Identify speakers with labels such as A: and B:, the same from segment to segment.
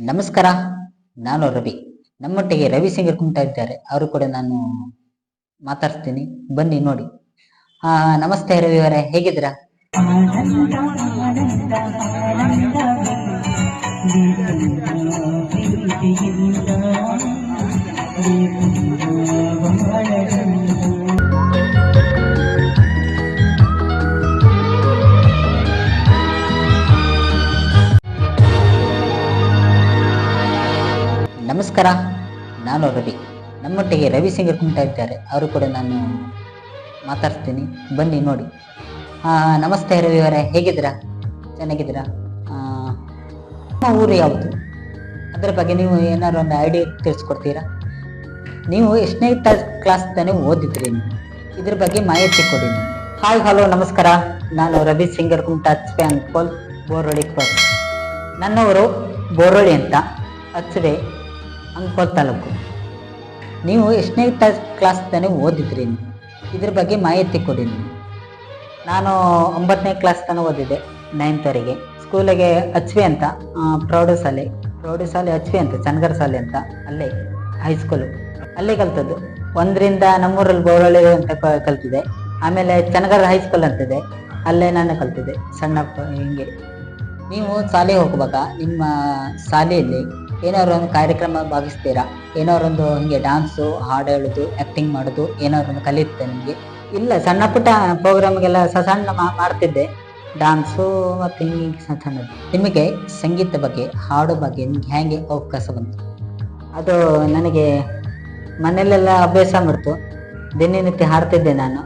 A: ನಮಸ್ಕಾರ, ನಾನು ರವಿ. ನಮ್ಮೊಟ್ಟಿಗೆ ರವಿ ಸಿಂಗರ್ ಕುಂಟ ಇದ್ದಾರೆ. ಅವರು ಕೂಡ ನಾನು ಮಾತಾಡ್ತೀನಿ. ಬನ್ನಿ ನೋಡಿ. ಆ, ನಮಸ್ತೆ ರವಿ ಅವರೇ, ಹೇಗಿದ್ದೀರಾ? ನಮಸ್ಕಾರ. ನಾನು ರವಿ. ನಮ್ಮೊಟ್ಟಿಗೆ ರವಿ ಸಿಂಗರ್ ಕುಂಟ ಇದ್ದಾರೆ. ಅವರು ಕೂಡ ನಾನು ಮಾತಾಡ್ತೀನಿ. ಬನ್ನಿ ನೋಡಿ. ನಮಸ್ತೆ ರವಿ ಅವರೇ. ಹೇಗಿದ್ದೀರಾ? ಚೆನ್ನಾಗಿದ್ದೀರಾ? ನಿಮ್ಮ ಊರು ಯಾವುದು? ಅದರ ಬಗ್ಗೆ ನೀವು ಏನಾದ್ರು ಒಂದು ಐಡಿಯಾ ತಿಳಿಸ್ಕೊಡ್ತೀರಾ? ನೀವು ಎಷ್ಟನೇ ಕ್ಲಾಸ್ ತಾನೇ ಓದಿದ್ರಿ ನೀವು? ಇದ್ರ ಬಗ್ಗೆ ಮಾಹಿತಿ ಕೊಡಿ ಹಾಯ್ ಹಲೋ ನಮಸ್ಕಾರ. ನಾನು ರವಿ ಸಿಂಗರ್ ಕುಂಟ ಸ್ಪ್ಯಾನ್ ಕೋಲ್ ಬೋರೊಳಿ ಕ್ರಾಸ್. ನನ್ನವರು ಬೋರೊಳಿ ಅಂತ. ಅಚ್ವೆ ಅಂಕೋಲ್ ತಾಲೂಕು. ನೀವು ಎಷ್ಟನೇ ಕ್ಲಾಸ್ ತಾನೇ ಓದಿದ್ರಿ? ಇದ್ರ ಬಗ್ಗೆ ಮಾಹಿತಿ ಕೊಡಿ ನಾನು ಒಂಬತ್ತನೇ ಕ್ಲಾಸ್ ತನಕ ಓದಿದ್ದೆ ನೈನ್ತ್ವರೆಗೆ ಸ್ಕೂಲಿಗೆ ಹಚ್ವಿ ಅಂತ ಪ್ರೌಢಶಾಲೆ. ಪ್ರೌಢಶಾಲೆ ಹಚ್ವಿ ಅಂತ, ಚನ್ನಗರ ಶಾಲೆ ಅಂತ, ಅಲ್ಲೇ ಹೈಸ್ಕೂಲು ಅಲ್ಲೇ ಕಲ್ತದ್ದು. ಒಂದರಿಂದ ನಮ್ಮೂರಲ್ಲಿ ಬೋರಳ್ಳಿ ಅಂತ ಕಲ್ತಿದೆ. ಆಮೇಲೆ ಚನ್ನಗರ ಹೈಸ್ಕೂಲ್ ಅಂತಿದೆ. ಅಲ್ಲೇ ನಾನು ಕಲ್ತಿದ್ದೆ, ಸಣ್ಣ ಹಿಂಗೆ. ನೀವು ಶಾಲೆಗೆ ಹೋಗುವಾಗ ನಿಮ್ಮ ಶಾಲೆಯಲ್ಲಿ ಏನಾದ್ರು ಒಂದು ಕಾರ್ಯಕ್ರಮ ಭಾಗಿಸ್ತೀರಾ ಏನಾದ್ರು ಒಂದು ಹಿಂಗೆ ಡಾನ್ಸು ಹಾಡು ಹೇಳೋದು ಆ್ಯಕ್ಟಿಂಗ್ ಮಾಡೋದು ಒಂದು ಕಲಿಯುತ್ತೆ ನಿಮಗೆ? ಇಲ್ಲ ಸಣ್ಣ ಪುಟ್ಟ ಪ್ರೋಗ್ರಾಮ್ಗೆಲ್ಲ ಸಣ್ಣ ಮಾಡ್ತಿದ್ದೆ. ಡಾನ್ಸು ಮತ್ತು ಹಿಂಗೆ ಸಣ್ಣ ಸಣ್ಣದು. ನಿಮಗೆ ಸಂಗೀತ ಬಗ್ಗೆ ಹಾಡು ಬಗ್ಗೆ ನಿಮ್ಗೆ ಹೇಗೆ ಅವಕಾಶ ಬಂತು? ಅದು ನನಗೆ ಮನೆಯಲ್ಲೆಲ್ಲ ಅಭ್ಯಾಸ ಮಾಡ್ತು. ದಿನನಿತ್ಯ ಹಾಡ್ತಿದ್ದೆ ನಾನು.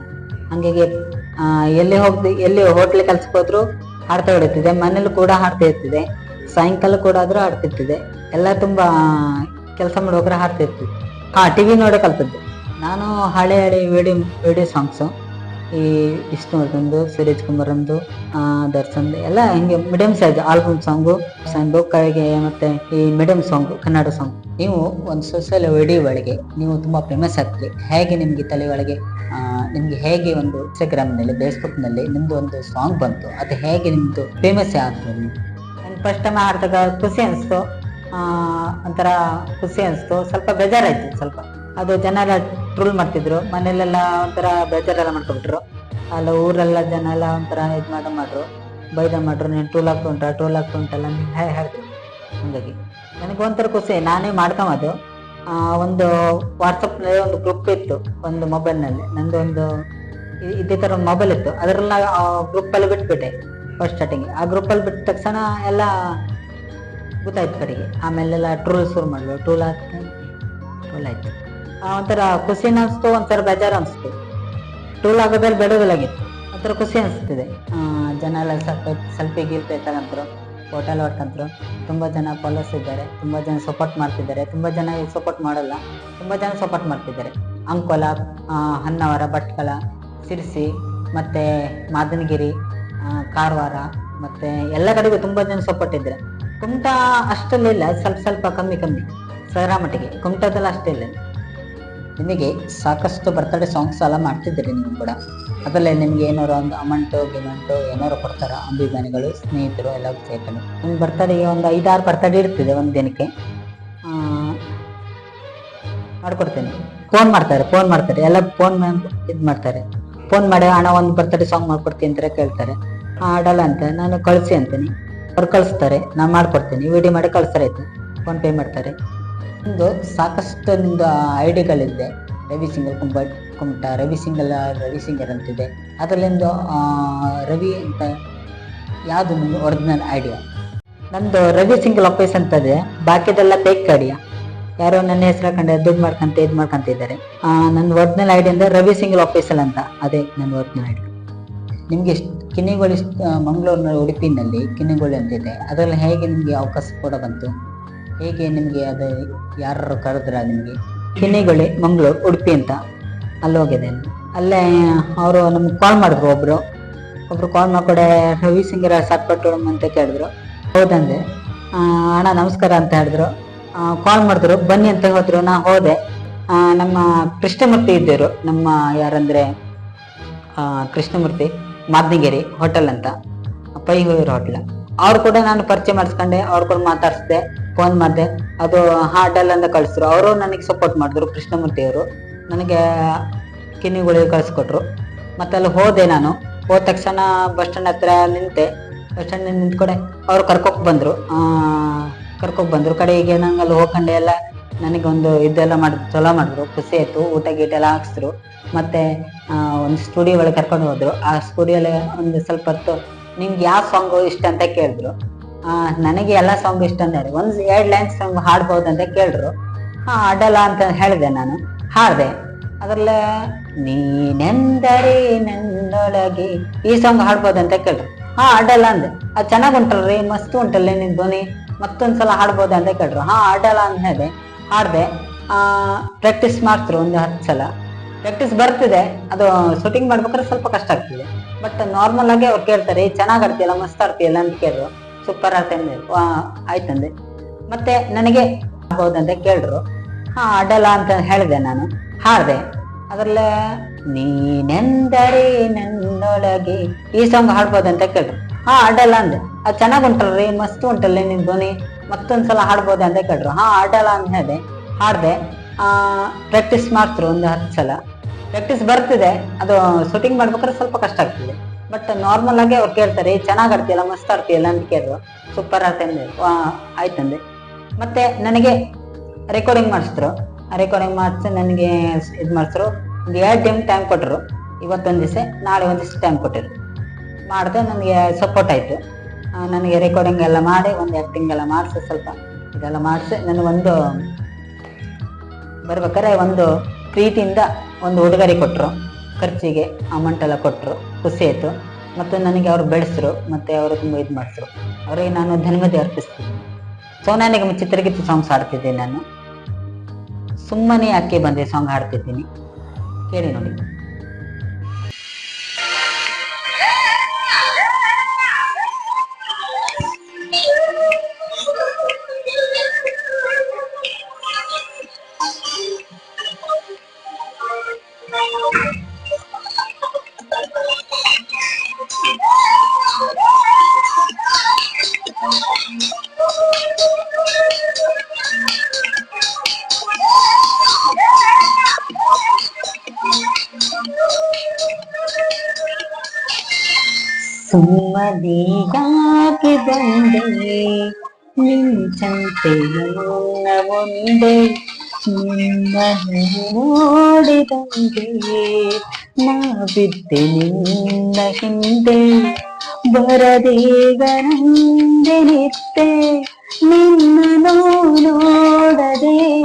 A: ಹಂಗಾಗಿ ಆ, ಎಲ್ಲಿ ಹೋಗ್ದು ಎಲ್ಲಿ ಹೋಟ್ಲಿಗೆ ಕೆಲ್ಸಕ್ಕೆ ಹೋದರೂ ಹಾಡ್ತಾ ಹೊಡಿತಿದ್ದೆ. ಮನೇಲಿ ಕೂಡ ಹಾಡ್ತಾ ಇರ್ತಿದ್ದೆ. ಸಾಯಂಕಾಲ ಕೂಡ ಆದರೂ ಹಾಡ್ತಿರ್ತಿದ್ದೆ. ಎಲ್ಲ ತುಂಬ ಕೆಲಸ ಮಾಡುವಾಗ ಹಾಡ್ತಿರ್ತೀವಿ ಹಾಂ ಟಿ ವಿ ನೋಡೋ ಕಲ್ತದ್ದು. ನಾನು ಹಳೆ ಹಳೆ ವಿಡಿಯೋ ವಿಡಿಯೋ ಸಾಂಗ್ಸು ಈ ವಿಷ್ಣುವರ್ಧನ್ದು ಸುರೇಶ್ ಕುಮಾರಂದು ಆ, ದರ್ಶನ್ದು ಎಲ್ಲ ಹಿಂಗೆ medium size album song song ಕೈಗೆ ಮತ್ತೆ ಈ ಮೀಡಿಯಂ ಸಾಂಗ್ ಕನ್ನಡ ಸಾಂಗ್ ನೀವು ಒಂದು ಸೋಷಿಯಲ್ ವಿಡಿಯೋ ಒಳಗೆ ನೀವು ತುಂಬಾ ಫೇಮಸ್ ಆಗ್ತೀರಿ. ಹೇಗೆ ನಿಮಗೆ ತಲೆ ಒಳಗೆ ನಿಮ್ಗೆ ಹೇಗೆ ಒಂದು ಇನ್ಸ್ಟಾಗ್ರಾಮ್ನಲ್ಲಿ ಫೇಸ್ಬುಕ್ನಲ್ಲಿ ನಿಮ್ದು ಒಂದು ಸಾಂಗ್ ಬಂತು. ಅದು ಹೇಗೆ ನಿಮ್ಮದು ಫೇಮಸ್ ಆಗ್ತದೆ? ಫಸ್ಟ್ ಟೈಮ್ ಆಡ್ದಾಗ ಖುಷಿ ಅನಿಸ್ತು. ಒಂಥರ ಖುಷಿ ಅನಿಸ್ತು. ಸ್ವಲ್ಪ ಬೇಜಾರಾಯಿತು ಸ್ವಲ್ಪ. ಅದು ಜನ ಎಲ್ಲ ಟ್ರೋಲ್ ಮಾಡ್ತಿದ್ರು. ಮನೇಲೆಲ್ಲ ಒಂಥರ ಬೇಜಾರೆಲ್ಲ ಮಾಡ್ಕೊಬಿಟ್ರು. ಅಲ್ಲ ಊರೆಲ್ಲ ಜನ ಎಲ್ಲ ಒಂಥರ ಇದು ಮಾಡೋ ಮಾಡ್ರು ಬೈದ ಮಾಡ್ರು, ನೀನು ಟೂಲ್ ಆಗ್ತಾ ಉಂಟ ಟೂಲ್ ಆಗ್ತಾ ಉಂಟಲ್ಲ ಹೇಳಿದ್ರು ಹಂಗಾಗಿ. ನನಗೆ ಒಂಥರ ಖುಷಿ. ನಾನೇ ಮಾಡ್ಕೊಂಬದು. ಒಂದು ವಾಟ್ಸಪ್ನಲ್ಲಿ ಒಂದು ಗ್ರೂಪ್ ಇತ್ತು, ಒಂದು ಮೊಬೈಲ್ನಲ್ಲಿ ನಂದು ಒಂದು ಇದೇ ಥರ ಮೊಬೈಲ್ ಇತ್ತು. ಅದರಲ್ಲ ಗ್ರೂಪಲ್ಲಿ ಬಿಟ್ಬಿಟ್ಟೆ ಫಸ್ಟ್ ಸ್ಟಾರ್ಟಿಂಗ್ ಆ ಗ್ರೂಪಲ್ಲಿ ಬಿಟ್ಟ ತಕ್ಷಣ ಎಲ್ಲ ಗೊತ್ತಾಯ್ತು ಕಡೆಗೆ. ಆಮೇಲೆಲ್ಲ ಟ್ರೋಲ್ ಶುರು ಮಾಡಲು. ಟೂಲ್ ಆಗ್ತಾ ಟೋಲ್ ಆಯ್ತು. ಒಂಥರ ಖುಷಿ ಅನಿಸ್ತು, ಒಂಥರ ಬೇಜಾರು ಅನಿಸ್ತು. ಟೂಲ್ ಆಗೋದ್ರಲ್ಲಿ ಬಿಡೋದಿಲ್ಲಾಗಿತ್ತು ಒಂಥರ ಖುಷಿ ಅನಿಸ್ತಿದೆ. ಜನ ಎಲ್ಲ ಸ್ವಲ್ಪ ಸೆಲ್ಫಿ ಗಿಲ್ಫಿ ತಗೊಂಡ್ರು. ಹೋಟೆಲ್ ಹೊಟ್ಟಂತರು ತುಂಬ ಜನ ಫಾಲೋಸ್ ಇದ್ದಾರೆ. ತುಂಬ ಜನ ಸಪೋರ್ಟ್ ಮಾಡ್ತಿದ್ದಾರೆ. ತುಂಬ ಜನ ಸಪೋರ್ಟ್ ಮಾಡಲ್ಲ. ತುಂಬ ಜನ ಸಪೋರ್ಟ್ ಮಾಡ್ತಿದ್ದಾರೆ. ಅಂಕೋಲ ಹೊನ್ನಾವರ, ಭಟ್ಕಳ, ಸಿರ್ಸಿ, ಮತ್ತು ಮಾದನಗಿರಿ ಕಾರವಾರ, ಮತ್ತು ಎಲ್ಲ ಕಡೆಗೂ ತುಂಬ ಜನ ಸಪೋರ್ಟ್ ಇದ್ದಾರೆ. ಕುಮಟಾ ಅಷ್ಟಲ್ಲಿಲ್ಲ ಸ್ವಲ್ಪ ಸ್ವಲ್ಪ ಕಮ್ಮಿ ಕಮ್ಮಿ ಸರ ಮಟ್ಟಿಗೆ. ಕುಮಟಾದಲ್ಲಿ ಇಲ್ಲ. ನಿಮಗೆ ಸಾಕಷ್ಟು ಬರ್ತಡೇ ಸಾಂಗ್ಸ್ ಎಲ್ಲ ಮಾಡ್ತಿದ್ದೀರಿ ನೀವು ಕೂಡ. ಅದರಲ್ಲೇ ನಿಮ್ಗೆ ಏನಾರು ಒಂದು ಅಮೌಂಟು ಗಿಮೌಂಟು ಏನಾರು ಕೊಡ್ತಾರ? ಅಭಿಮಾನಿಗಳು, ಸ್ನೇಹಿತರು ಎಲ್ಲ ಸೇರ್ಕೊಂಡು. ನಿಮ್ಮ ಬರ್ತಡೆಗೆ ಒಂದು ಐದಾರು ಬರ್ತಡೇ ಇರ್ತಿದೆ ಒಂದು ದಿನಕ್ಕೆ. ಮಾಡ್ಕೊಡ್ತೇನೆ. ಫೋನ್ ಮಾಡ್ತಾರೆ ಫೋನ್ ಮಾಡ್ತಾರೆ. ಎಲ್ಲ ಫೋನ್ ಇದು ಮಾಡ್ತಾರೆ. ಫೋನ್ ಮಾಡಿ ಹಣ ಒಂದು ಬರ್ತಡೇ ಸಾಂಗ್ ಮಾಡ್ಕೊಡ್ತೀನಿ ಅಂತ ಕೇಳ್ತಾರೆ. ಆಡಲ್ಲ ಅಂತ. ನಾನು ಕಳಿಸಿ ಅಂತೀನಿ. ಅವ್ರು ಕಳಿಸ್ತಾರೆ, ನಾನು ವಿ ವಿಡಿಯೋ ಮಾಡಿ ಕಳ್ಸ್ತಾರೆ ಫೋನ್ ಪೇ ಮಾಡ್ತಾರೆ. ಒಂದು ಸಾಕಷ್ಟು ನಿಮ್ಮದು ಐಡಿಗಳಿದೆ ರವಿ ಸಿಂಗಲ್ ಕುಂಬ, ಕುಮಟ, ರವಿ ಸಿಂಗಲ್ ರವಿ ಸಿಂಗರ್ ಅಂತಿದೆ. ಅದರಲ್ಲಿಂದು ರವಿ ಅಂತ ಯಾವುದು ನಿಮ್ಮದು ಒರಿಜಿನಲ್ ಐಡಿಯಾ ನಂದು ರವಿ ಸಿಂಗಲ್ ಆಫೀಸ್ ಅಂತ ಇದೆ ಬಾಕಿದೆಲ್ಲ ಫೇಕ್ ಐಡಿಯಾ ಯಾರೋ ನನ್ನ ಹೆಸರು ಹಾಕೊಂಡು ದುಡ್ಡು ಮಾಡ್ಕೊಂತ, ಇದು ಮಾಡ್ಕೊಂತ ಇದ್ದಾರೆ. ನನ್ನ ಒರಿಜಿನಲ್ ಐಡಿ ಅಂದರೆ ರವಿ ಸಿಂಗಲ್ ಆಫೀಸಲ್ ಅಂತ. ಅದೇ ನನ್ನ ಒರಿಜಿನಲ್ ಐಡಿ ನಿಮಗೆ ಕಿನ್ನಿಗೋಳಿ ಮಂಗಳೂರಿನ ಉಡುಪಿನಲ್ಲಿ ಕಿನ್ನಿಗೋಳಿ ಅಂತಿದೆ. ಅದರಲ್ಲಿ ಹೇಗೆ ನಿಮಗೆ ಅವಕಾಶ ಕೂಡ ಬಂತು? ಹೇಗೆ ನಿಮಗೆ ಅದು ಯಾರು ಕರೆದ್ರ ನಿಮಗೆ? ಕಿನ್ನಿಗೋಳಿ ಮಂಗಳೂರು, ಉಡುಪಿ ಅಂತ. ಅಲ್ಲಿ ಹೋಗಿದೆ. ಅಲ್ಲೇ ಅವರು ನಮ್ಗೆ ಕಾಲ್ ಮಾಡಿದ್ರು ಒಬ್ಬರು ಒಬ್ಬರು ಕಾಲ್ ಮಾಡಿಕೊಡೆ ರವಿ ಸಿಂಗರ ಸಾಕ್ಪಟ್ಟು ಅಂತ ಕೇಳಿದ್ರು. ಹೌದಂದೆ. ಅಣ್ಣ ನಮಸ್ಕಾರ ಅಂತ ಹೇಳಿದ್ರು. ಕಾಲ್ ಮಾಡಿದ್ರು. ಬನ್ನಿ ಅಂತ ಹೋದ್ರು. ನಾ ಹೋದೆ. ನಮ್ಮ ಕೃಷ್ಣಮೂರ್ತಿ ಇದ್ದರು. ನಮ್ಮ ಯಾರಂದರೆ ಕೃಷ್ಣಮೂರ್ತಿ. ಮಾದನಗಿರಿ ಹೋಟೆಲ್ ಅಂತ. ಪೈ ಹೋಗಿರೋ ಹೋಟ್ಲ ಅವ್ರು ಕೂಡ ನಾನು ಪರಿಚಯ ಮಾಡಿಸ್ಕೊಂಡೆ, ಅವ್ರು ಕೂಡ ಮಾತಾಡಿಸ್ದೆ ಫೋನ್ ಮಾಡಿದೆ. ಅದು ಹಾಟೆಲ್ ಅಂತ ಕಳಿಸಿದ್ರು. ಅವರು ನನಗೆ ಸಪೋರ್ಟ್ ಮಾಡಿದ್ರು, ಕೃಷ್ಣಮೂರ್ತಿ ಅವರು. ನನಗೆ ಕಿನ್ನಿಗಳಿಗೆ ಕಳಿಸ್ಕೊಟ್ರು. ಮತ್ತೆ ಅಲ್ಲಿ ಹೋದೆ ನಾನು. ಹೋದ ತಕ್ಷಣ ಬಸ್ ಸ್ಟ್ಯಾಂಡ್ ಹತ್ರ ನಿಂತೆ ಬಸ್ ಸ್ಟ್ಯಾಂಡ್ ನಿಂತ್ಕೊಡೆ ಅವ್ರು ಕರ್ಕೊಕ್ ಬಂದರು. ಕರ್ಕೊಕ್ ಬಂದ್ರು. ಕಡೆಗೆ ನಂಗೆ ಅಲ್ಲಿ ಹೋಗ್ಕೊಂಡೆ ಎಲ್ಲ ನನಗೊಂದು ಇದೆಲ್ಲ ಮಾಡಿ, ಚಲೋ ಮಾಡಿದ್ರು, ಖುಷಿ ಆಯ್ತು, ಊಟ ಗೀಟ ಎಲ್ಲ ಹಾಕ್ಸಿದ್ರು ಮತ್ತೆ ಒಂದು ಸ್ಟುಡಿಯೋ ಒಳಗೆ ಕರ್ಕೊಂಡು ಹೋದ್ರು. ಆ ಸ್ಟುಡಿಯೋಲಿ ಒಂದು ಸ್ವಲ್ಪ ಹೊತ್ತು ನಿಮ್ಗೆ ಯಾವ ಸಾಂಗು ಇಷ್ಟ? ಅಂತ ಕೇಳಿದ್ರು. ನನಗೆ ಎಲ್ಲ ಸಾಂಗ್ ಇಷ್ಟ ಅಂತ ಒಂದು ಎರಡು ಲೈನ್ ಸಾಂಗ್ ಹಾಡ್ಬೋದು ಅಂತ ಕೇಳಿದ್ರು. ಹಾ, ಹಾಡಲ್ಲ ಅಂತ ಹೇಳಿದೆ ನಾನು. ಹಾಡಿದೆ. ನೀ ನೀನೆಂದರೆ ನನ್ನೊಳಗೆ ಈ ಸಾಂಗ್ ಹಾಡ್ಬೋದು ಅಂತ ಕೇಳಿದ್ರು. ಹಾ, ಹಾಡಲ್ಲ ಅಂದೆ. ಅದು ಚೆನ್ನಾಗ್ ಉಂಟಲ್ರಿ, ಮಸ್ತ್ ಉಂಟಲ್ಲ ನಿನ್ ಧ್ವನಿ. ಮತ್ತೊಂದ್ಸಲ ಹಾಡ್ಬೋದು? ಅಂತ ಕೇಳಿದ್ರು. ಹಾ, ಹಾಡಲ್ಲ ಅಂತ ಹೇಳಿದೆ. ಹಾಡ್ದೆ, ಆ ಪ್ರಾಕ್ಟೀಸ್ ಮಾಡ್ತಿರು ಒಂದು ಹತ್ತು ಸಲ. ಪ್ರಾಕ್ಟೀಸ್ ಬರ್ತಿದೆ, ಅದು ಶೂಟಿಂಗ್ ಮಾಡ್ಬೇಕಾದ್ರೆ ಸ್ವಲ್ಪ ಕಷ್ಟ ಆಗ್ತಿದೆ. ಬಟ್ ನಾರ್ಮಲ್ ಆಗಿ ಅವ್ರು ಕೇಳ್ತಾರೆ ಚೆನ್ನಾಗಿ ಆಡ್ತೀಯಲ್ಲ, ಮಸ್ತ್ ಆಡ್ತೀಯಲ್ಲ? ಅಂತ ಕೇಳಿದ್ರು ಸೂಪರ್ ಆಗ್ತಾ ಆಯ್ತಂದೆ ಮತ್ತೆ ನನಗೆ ಆಗ್ಬೋದಂತ ಕೇಳಿದ್ರು ಹಾ ಅಡ್ಡಲ್ಲ ಅಂತ ಹೇಳಿದೆ ನಾನು. ಹಾಡಿದೆ. ಅದ್ರಲ್ಲೇ, ನೀನೆಂದರೆ ನನ್ನೊಳಗೆ ಈ ಸಾಂಗ್ ಹಾಡ್ಬೋದಂತ ಕೇಳಿದ್ರು ಹಾ ಅಡ್ಡಲ್ಲ ಅಂದೆ. ಅದು ಚೆನ್ನಾಗಿ ಉಂಟಲ್ರಿ, ಮಸ್ತ್ ಉಂಟಲ್ಲ ನಿನ್ ಧ್ವನಿ. ಮತ್ತೊಂದ್ಸಲ ಹಾಡ್ಬೋದೆ ಅಂತ ಕೇಳಿದ್ರು ಹಾ, ಹಾಡಲ್ಲ ಅಂತ ಹೇಳಿದೆ. ಹಾಡಿದೆ. ಪ್ರಾಕ್ಟೀಸ್ ಮಾಡ್ತರು ಒಂದು ಹತ್ತು ಸಲ. ಪ್ರಾಕ್ಟೀಸ್ ಬರ್ತಿದೆ. ಅದು ಶೂಟಿಂಗ್ ಮಾಡ್ಬೇಕಾದ್ರೆ ಸ್ವಲ್ಪ ಕಷ್ಟ ಆಗ್ತಿದೆ. ಬಟ್ ನಾರ್ಮಲ್ ಆಗಿ ಅವ್ರು ಕೇಳ್ತಾರೆ ಚೆನ್ನಾಗಿ ಆಡ್ತೀಯಲ್ಲ, ಮಸ್ತ್ ಆಡ್ತೀಯಲ್ಲ? ಅಂತ ಕೇಳಿದ್ರು ಸೂಪರ್ ಆಡ್ತೇನೆ ಆಯ್ತಂದೆ ಮತ್ತೆ ನನಗೆ ರೆಕಾರ್ಡಿಂಗ್ ಮಾಡಿಸಿದ್ರು. ರೆಕಾರ್ಡಿಂಗ್ ಮಾಡಿಸಿ ನನಗೆ ಇದು ಮಾಡಿಸಿದ್ರು ಒಂದು ಎರಡು ಟೈಮ್ ಟೈಮ್ ಕೊಟ್ಟರು ಇವತ್ತೊಂದು ದಿವಸ, ನಾಳೆ ಒಂದು ದಿವಸ ಟೈಮ್ ಕೊಟ್ಟಿರು. ಮಾಡಿದೆ, ನನಗೆ ಸಪೋರ್ಟ್ ಆಯಿತು. ನನಗೆ ರೆಕಾರ್ಡಿಂಗ್ ಎಲ್ಲ ಮಾಡಿ, ಒಂದು ಆ್ಯಕ್ಟಿಂಗ್ ಎಲ್ಲ ಮಾಡಿಸಿ, ಸ್ವಲ್ಪ ಇದೆಲ್ಲ ಮಾಡಿಸಿ ನನಗೊಂದು ಬರ್ಬೇಕಾದ್ರೆ ಒಂದು ಪ್ರೀತಿಯಿಂದ ಒಂದು ಉಡುಗೊರೆ ಕೊಟ್ಟರು ಖರ್ಚಿಗೆ ಅಮೌಂಟ್ ಎಲ್ಲ ಕೊಟ್ಟರು ಖುಷಿ ಆಯಿತು. ಮತ್ತು ನನಗೆ ಅವರು ಬೆಳೆಸರು, ಮತ್ತು ಅವರು ತುಂಬ ಇದು ಮಾಡಿಸ್ರು. ಅವರಿಗೆ ನಾನು ಧನ್ಯವಾದ ಅರ್ಪಿಸ್ತೀನಿ. ಸೊ ನನಗೆ ಚಿತ್ರಗೀತೆ ಸಾಂಗ್ಸ್ ಹಾಡ್ತಿದ್ದೀನಿ ನಾನು. ಸುಮ್ಮನೆ ಅಕ್ಕಿ ಬಂದೆ ಸಾಂಗ್ ಹಾಡ್ತಿದ್ದೀನಿ. ಕೇಳಿ ನೋಡಿ. ಸುಮ್ಮನೆ ಯಾಕೆ ಬಂದೆ. ನಿಂಚಂತೆ ನನ್ನ ಒಂದೇ ನಿನ್ನ ನೋಡಿದಂಗೆ ನಾ ಬಿದ್ದೆ ನಿನ್ನ ಹಿಂದೆ. ಬರದೇಗರಂದೆ ನಿತ್ತೆ ನಿನ್ನನು ನೋಡದೆ.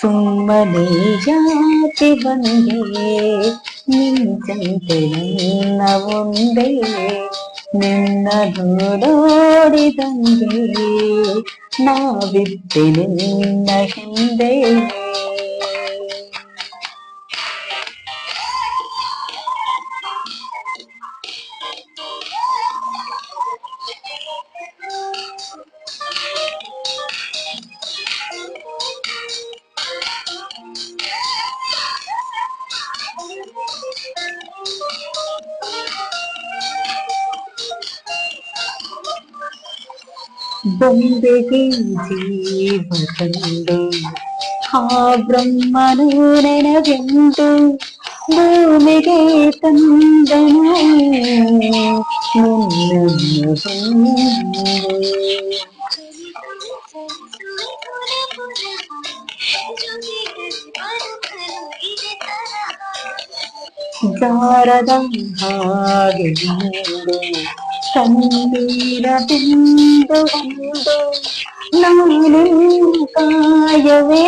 A: ಸುಮ್ಮನೆ ಯಾಕೆ ಬಂದೆ. ನಿಂಚಂತೆ ನನ್ನ ಒಂದೇ ನಿನ್ನ ನೋಡಿದಂಗೆ ನಾವಿದ್ದೆ ನಿನ್ನ ಹಿಂದೆ ಬೊಂಬೆಗೆ ಜೀವ ತಂದು ಆ ಬ್ರಹ್ಮನು ನೆನಗೆಂದು ಭೂಮಿಗೆ ತಂದನು ನಿನ್ನನ್ನು ಹೊಂದು. ಜಾರದ ಹಾಗೆ ನಿಂದು ಕಣ್ಣೀರ ಬಿಂದು ಒಂದು ನಾನು ಕಾಯವೇ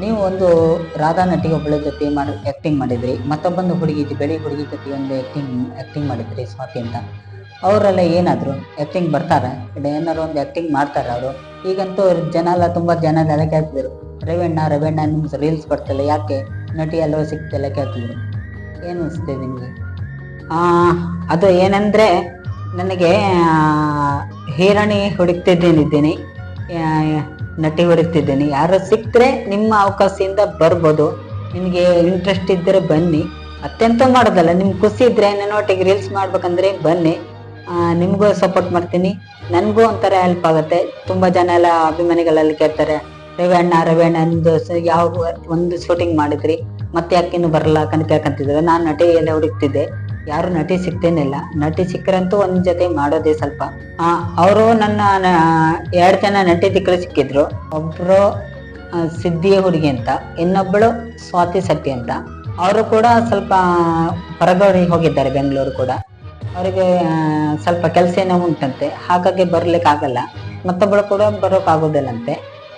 A: ನೀವು ಒಂದು ರಾಧಾ ನಟಿಗೆ ಒಬ್ಬಳ ಜೊತೆ ಮಾಡಿ ಆ್ಯಕ್ಟಿಂಗ್ ಮಾಡಿದ್ರಿ. ಮತ್ತೊಬ್ಬೊಂದು ಹುಡುಗಿ ಬೆಳಿ ಹುಡುಗಿ ಜೊತೆ ಒಂದು ಆ್ಯಕ್ಟಿಂಗ್ ಆ್ಯಕ್ಟಿಂಗ್ ಮಾಡಿದ್ರಿ ಸ್ವಾತಿ ಅಂತ. ಅವರೆಲ್ಲ ಏನಾದರೂ ಆ್ಯಕ್ಟಿಂಗ್ ಬರ್ತಾರೆ? ಏನಾರು ಒಂದು ಆ್ಯಕ್ಟಿಂಗ್ ಮಾಡ್ತಾರೆ ಅವರು? ಈಗಂತೂ ಜನ ಎಲ್ಲ ತುಂಬ ಜನ ಎಲ್ಲ ಕೇಳ್ತಿದ್ರು. ರವೀಣ್ಣ ರವೀಣ್ಣ ನಿಮ್ಗೆ ರೀಲ್ಸ್ ಬರ್ತಿಲ್ಲ ಯಾಕೆ? ನಟಿ ಎಲ್ಲೋ ಸಿಗ್ತಿಲ್ಲ ಕೇಳ್ತಿದ್ರು. ಏನು ಅನಿಸ್ತಿದೆ ನಿಮಗೆ? ಅದು ಏನಂದ್ರೆ, ನನಗೆ ಹೀರಣಿ ಹುಡುಕ್ತಿದ್ದೇನಿದ್ದೀನಿ. ನಟಿ ಹುಡುಕ್ತಿದ್ದೀನಿ. ಯಾರು ಸಿಕ್ಕರೆ ನಿಮ್ಮ ಅವಕಾಶದಿಂದ ಬರ್ಬೋದು. ನಿಮಗೆ ಇಂಟ್ರೆಸ್ಟ್ ಇದ್ದರೆ ಬನ್ನಿ. ಅತ್ಯಂತ ಮಾಡೋದಲ್ಲ, ನಿಮ್ಗೆ ಖುಷಿ ಇದ್ರೆ ನನ್ನೊಟ್ಟಿಗೆ ರೀಲ್ಸ್ ಮಾಡ್ಬೇಕಂದ್ರೆ ಬನ್ನಿ. ನಿಮ್ಗೂ ಸಪೋರ್ಟ್ ಮಾಡ್ತೀನಿ. ನನಗೂ ಒಂಥರ ಹೆಲ್ಪ್ ಆಗುತ್ತೆ. ತುಂಬ ಜನ ಎಲ್ಲ ಅಭಿಮಾನಿಗಳಲ್ಲಿ ಕೇಳ್ತಾರೆ ರವಿಯಣ್ಣ ಅಣ್ಣ, ರವಿ ಅಣ್ಣ, ನಿಮ್ದು ಯಾವ ಒಂದು ಶೂಟಿಂಗ್ ಮಾಡಿದ್ರಿ? ಮತ್ತೆ ಯಾಕಿನ್ನು ಬರಲ್ಲ? ಅಂತ ಕೇಳ್ಕೊಂತಿದ್ರು ನಾನು ನಟಿ ಎಲ್ಲ ಹುಡುಕ್ತಿದ್ದೆ. ಯಾರು ನಟಿ ಸಿಗ್ತೇನಿಲ್ಲ. ನಟಿ ಸಿಕ್ಕರಂತೂ ಒಂದು ಜೊತೆ ಮಾಡೋದೇ ಸ್ವಲ್ಪ. ಅವರು ನನ್ನ ಎರಡು ಜನ ನಟಿ ದಿಕ್ಕಲು ಸಿಕ್ಕಿದ್ರು. ಒಬ್ಬರು ಸಿದ್ಧಿಯ ಸಿದ್ಧಿ ಹುಡುಗಿ ಅಂತ ಇನ್ನೊಬ್ಬಳು ಸ್ವಾತಿ ಸಟ್ಟಿ ಅಂತ. ಅವರು ಕೂಡ ಸ್ವಲ್ಪ ಹೊರಗಡೆ ಹೋಗಿದ್ದಾರೆ, ಬೆಂಗಳೂರು ಕೂಡ. ಅವರಿಗೆ ಸ್ವಲ್ಪ ಕೆಲಸ ಏನೋ ಉಂಟಂತೆ, ಹಾಗಾಗಿ ಬರ್ಲಿಕ್ಕೆ ಆಗಲ್ಲ ಮತ್ತೊಬ್ಬಳು ಕೂಡ ಬರೋಕ್ಕಾಗೋದಿಲ್ಲಂತೆ.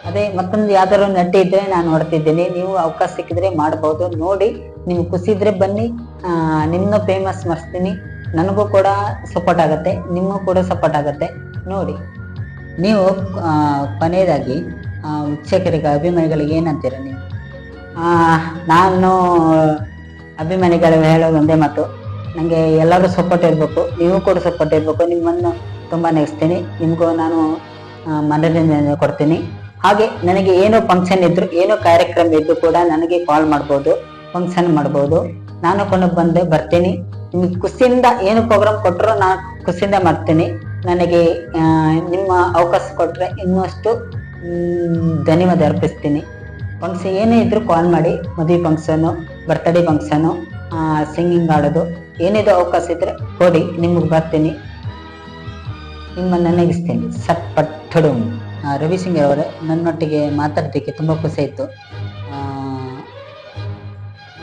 A: ಅದೇ ಮತ್ತೊಂದು ಯಾವ್ದಾದ್ರು ನಟಿ ಇದ್ರೆ ನಾನು ನೋಡ್ತಿದ್ದೀನಿ ನೀವು ಅವಕಾಶ ಸಿಕ್ಕಿದ್ರೆ ಮಾಡ್ಬೋದು. ನೋಡಿ, ನೀವು ಇದ್ರೆ ಬನ್ನಿ. ನಿಮ್ಮನ್ನೂ ಫೇಮಸ್ ಮರ್ಸ್ತೀನಿ. ನನಗೂ ಕೂಡ ಸಪೋರ್ಟ್ ಆಗುತ್ತೆ. ನಿಮಗೂ ಕೂಡ ಸಪೋರ್ಟ್ ಆಗುತ್ತೆ. ನೋಡಿ, ನೀವು ಕೊನೆಯದಾಗಿ ವೀಕ್ಷಕರಿಗೆ, ಅಭಿಮಾನಿಗಳಿಗೆ ಏನಂತೀರ ನೀವು? ನಾನು ಅಭಿಮಾನಿಗಳಿಗೆ ಹೇಳೋದು ಒಂದೇ ಮಾತು. ನನಗೆ ಎಲ್ಲರೂ ಸಪೋರ್ಟ್ ಇರಬೇಕು, ನೀವು ಕೂಡ ಸಪೋರ್ಟ್ ಇರಬೇಕು ನಿಮ್ಮನ್ನು ತುಂಬ ನೆಗೆಸ್ತೀನಿ ನಿಮಗೂ ನಾನು ಮನೋರಂಜನೆ ಕೊಡ್ತೀನಿ. ಹಾಗೆ ನನಗೆ ಏನೋ ಫಂಕ್ಷನ್ ಇದ್ರು, ಏನೋ ಕಾರ್ಯಕ್ರಮ ಇದ್ದು ಕೂಡ ನನಗೆ ಕಾಲ್ ಮಾಡ್ಬೋದು ಫಂಕ್ಷನ್ ಮಾಡ್ಬೋದು. ನಾನು ಕೊಂಡು ಬಂದೆ ಬರ್ತೀನಿ. ನಿಮ್ಗೆ ಖುಷಿಯಿಂದ ಏನು ಪ್ರೋಗ್ರಾಮ್ ಕೊಟ್ಟರು ನಾನು ಖುಷಿಯಿಂದ ಮಾಡ್ತೀನಿ. ನನಗೆ ನಿಮ್ಮ ಅವಕಾಶ ಕೊಟ್ಟರೆ ಇನ್ನಷ್ಟು ಧನ್ಯವಾದ ಅರ್ಪಿಸ್ತೀನಿ. ಫಂಕ್ಷನ್ ಏನೇ ಇದ್ದರೂ ಕಾಲ್ ಮಾಡಿ, ಮದುವೆ ಫಂಕ್ಷನು ಬರ್ತ್ಡೇ ಫಂಕ್ಷನು ಸಿಂಗಿಂಗ್ ಆಡೋದು ಏನಿದು ಅವಕಾಶ ಇದ್ರೆ ಕೊಡಿ, ನಿಮಗೆ ಬರ್ತೀನಿ. ನಿಮ್ಮನ್ನು ನೆಗಿಸ್ತೀನಿ ಸಟ್ಪಟ್ಟಡು ರವಿ ಸಿಂಗ್ ಅವರೇ, ನನ್ನೊಟ್ಟಿಗೆ ಮಾತಾಡೋದಕ್ಕೆ ತುಂಬ ಖುಷಿ ಆಯಿತು.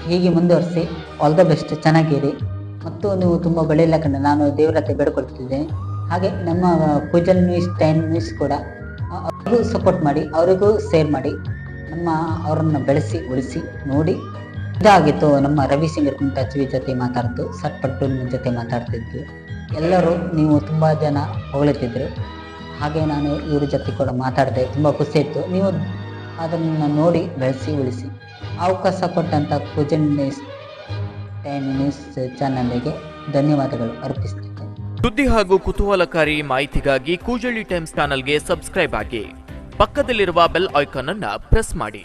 A: ಹೀಗೆ ಮುಂದುವರಿಸಿ ಆಲ್ ದ ಬೆಸ್ಟ್ ಚೆನ್ನಾಗಿರಿ. ಮತ್ತು ನೀವು ತುಂಬ ಬೆಳೆಯಲ್ಲ ಕಂಡು ನಾನು ದೇವರ ಹತ್ರ ಬೇಡ್ಕೊಳ್ತಿದ್ದೇನೆ. ಹಾಗೆ ನಮ್ಮ ಪೂಜನ್ ನ್ಯೂಸ್ ಟೈಮ್ ನ್ಯೂಸ್ ಕೂಡ ಅವರಿಗೂ ಸಪೋರ್ಟ್ ಮಾಡಿ, ಅವರಿಗೂ ಶೇರ್ ಮಾಡಿ, ನಮ್ಮ ಅವರನ್ನು ಬೆಳೆಸಿ, ಉಳಿಸಿ, ನೋಡಿ. ಇದಾಗಿತ್ತು. ನಮ್ಮ ರವಿ ಸಿಂಗರ್ ಕುಂಟಾಚುವಿ ಜೊತೆ ಮಾತಾಡ್ತು ಸಟ್ಪಟ್ಟು ಜೊತೆ ಮಾತಾಡ್ತಿದ್ವಿ. ಎಲ್ಲರೂ ನೀವು ತುಂಬ ಜನ ಹೊಗಳುತ್ತಿದ್ದರು ಹಾಗೆ ನಾನು ಇವ್ರ ಜೊತೆ ಕೂಡ ಮಾತಾಡಿದೆ, ತುಂಬ ಖುಷಿ ಇತ್ತು. ನೀವು ಅದನ್ನು ನೋಡಿ ಬೆಳೆಸಿ, ಉಳಿಸಿ. ಅವಕಾಶ ಕೊಟ್ಟಂಥ ಕುಜನ್ ನ್ಯೂಸ್ ಟೈಮ್ ನ್ಯೂಸ್ ಚಾನಲ್ಗೆ ಧನ್ಯವಾದಗಳು ಅರ್ಪಿಸ್ತೀನಿ
B: ಸುದ್ದಿ ಹಾಗೂ ಕುತೂಹಲಕಾರಿ ಮಾಹಿತಿಗಾಗಿ ಕೂಜಳ್ಳಿ ಟೈಮ್ಸ್ ಚಾನಲ್ಗೆ ಸಬ್ಸ್ಕ್ರೈಬ್ ಆಗಿ. ಪಕ್ಕದಲ್ಲಿರುವ ಬೆಲ್ ಐಕಾನ್ ಅನ್ನು ಪ್ರೆಸ್ ಮಾಡಿ.